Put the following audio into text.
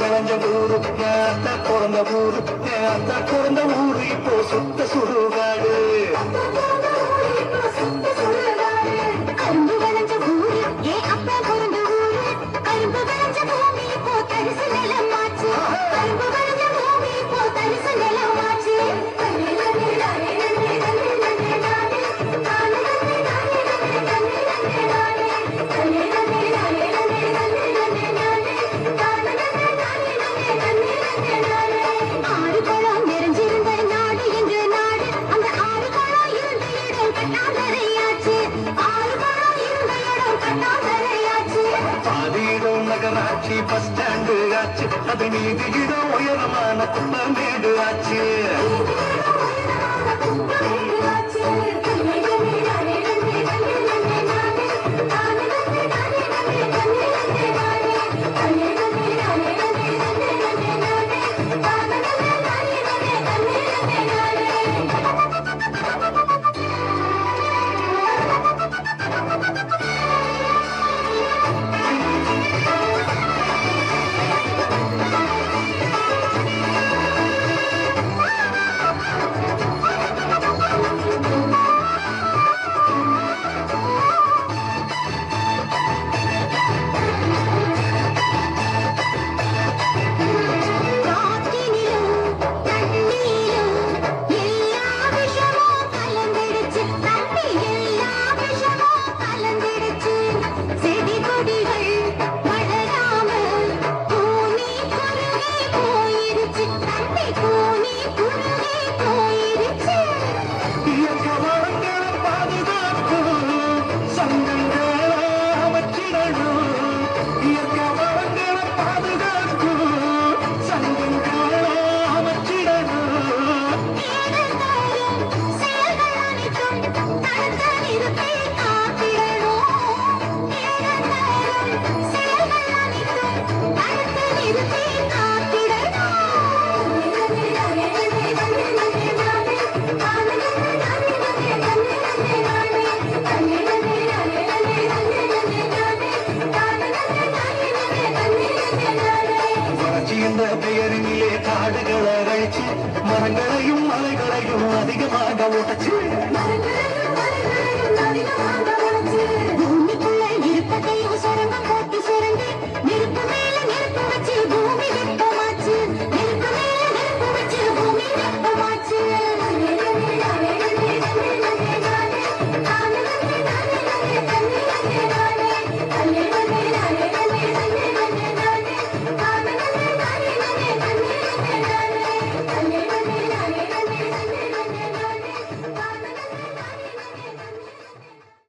வளைஞ்ச ஊரு அந்த பிறந்த ஊரு அந்த பிறந்த ஊரு இப்போ சுத்த சுடுகாடு. நகராட்சி பஸ் ஸ்டாண்டு ஆச்சு. அது மீது இடம் உயரமான கும்பமேடு ஆச்சு. என்ற பெயரிலே காடுகளை அழைச்சு மரங்களையும் மலைகளையும் அதிகமாக உடைச்சு. மரங்களையும் மலைகளையும் அதிகமாக